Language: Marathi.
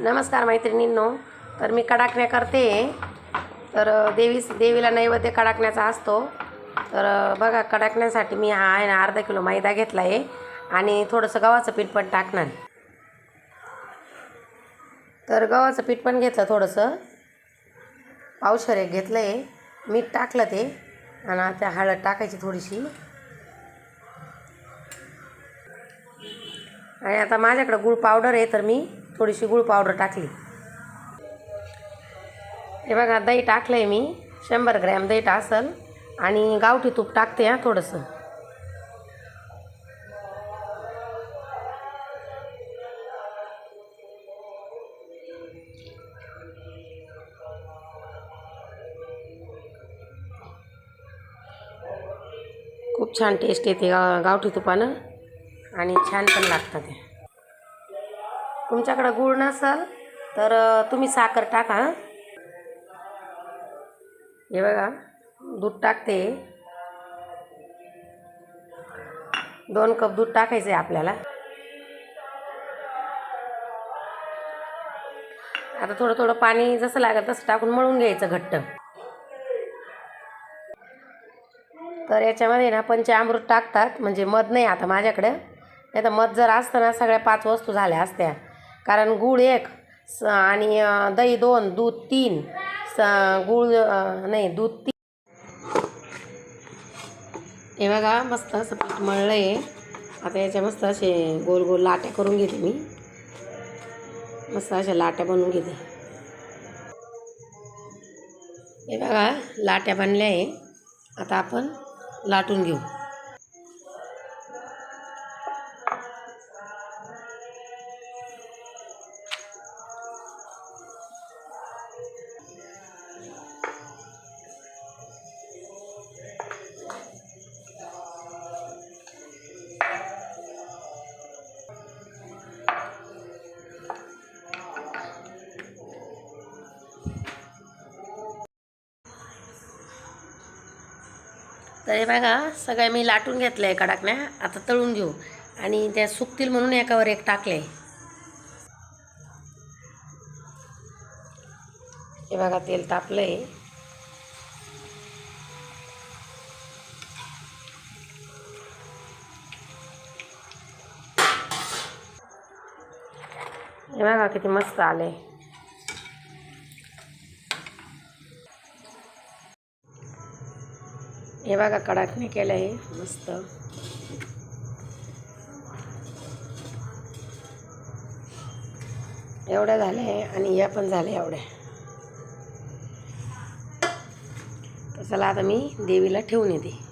नमस्कार मैत्रिणींनो तर मी कडाकण्या करते. तर देवी देवीला नैवेद्य कडाकण्याचा असतो. तर बघा कडाकण्यासाठी मी हा आहे ना अर्धा किलो मैदा घेतला आहे आणि थोडंसं गव्हाचं पीठ पण टाकणार. तर गव्हाचं पीठ पण घेतलं थोडंसं. पावशर एक घेतलं आहे मीठ टाकलं ते. आणि आता हळद टाकायची थोडीशी. आणि आता माझ्याकडं गुळ पावडर आहे तर मी थोडीशी गुळ पावडर टाकली. हे बघा दही टाकलं आहे मी शंभर ग्रॅम दही टासल आणि गावठी तूप टाकते हां थोडंसं. खूप छान टेस्ट येते गा गावठी तुपानं आणि छान पण लागतं ते. तुमच्याकडं गूळ नसल तर तुम्ही साखर टाका हे. बघा दूध टाकते. दोन कप दूध टाकायचं आहे आपल्याला. आता थोडं थोडं पाणी जसं लागेल तसं टाकून मळून घ्यायचं घट्ट. तर याच्यामध्ये ना पंचामृत टाकतात म्हणजे मध नाही आता माझ्याकडं. नाही तर मध जर असतं ना सगळ्या पाच वस्तू झाल्या असत्या. कारण गूळ एक स आणि दही दोन दूध तीन स गूळ नाही दूध तीन हे बघा मस्त असं पीठ मळलं आहे आता याच्या मस्त असे गोल गोल लाट्या करून घेते मी. मस्त अशा लाट्या बनवून घेते. हे बघा लाट्या बनल्या आहे आता आपण लाटून घेऊ. तर हे बघा सगळ्या मी लाटून घेतलं आहे कडाकण्या आता तळून घेऊ. आणि त्या सुकतील म्हणून एकावर एक टाकले. हे बघा तेल तापलं आहे हे बघा किती मस्त आले हे बघा कडाकणी केलं आहे मस्त. एवढ्या झाल्या आहे आणि या पण झाल्या एवढ्या. तर चला आता मी देवीला ठेवून येते.